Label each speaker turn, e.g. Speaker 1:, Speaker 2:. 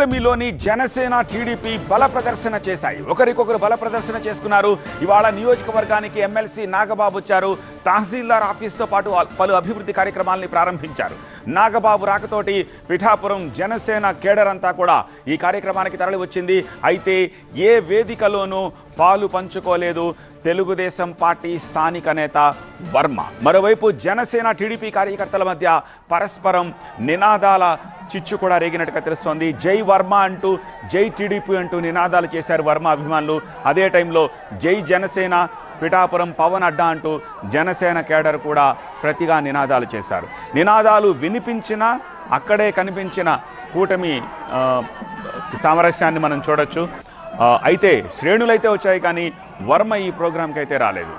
Speaker 1: కూటమిలోని Janasena TDP బల ప్రదర్శన చేశాయి. ఒకరికొకరు బల ప్రదర్శన చేసుకున్నారు. ఇవాళ నియోజకవర్గానికి ఎమ్మెల్సీ నాగబాబు వచ్చారు. తహసీల్దార్ ఆఫీస్తో పాటు పలు అభివృద్ధి కార్యక్రమాల్ని ప్రారంభించారు. నాగబాబు రాకతోటి పిఠాపురం జనసేన కేడర్ అంతా కూడా ఈ కార్యక్రమానికి తరలి వచ్చింది అయితే ఏ వేదికలోనూ పాలు పంచుకోలేదు. తెలుగుదేశం పార్టీ స్థానిక నేత వర్మ. మరోవైపు జనసేన టీడీపీ కార్యకర్తల మధ్య పరస్పరం నినాదాల చిచ్చు కూడా రేగినట్టుగా తెలుస్తోంది. జై వర్మ అంటూ జై టీడీపీ అంటూ నినాదాలు చేశారు వర్మ అభిమానులు. అదే టైంలో జై జనసేన పిఠాపురం పవన్ అడ్డా అంటూ జనసేన కేడర్ కూడా ప్రతిగా నినాదాలు చేశారు. నినాదాలు వినిపించిన అక్కడే కనిపించిన కూటమి సామరస్యాన్ని మనం చూడొచ్చు. అయితే శ్రేణులైతే వచ్చాయి కానీ వర్మ ఈ ప్రోగ్రాంకి అయితే రాలేదు.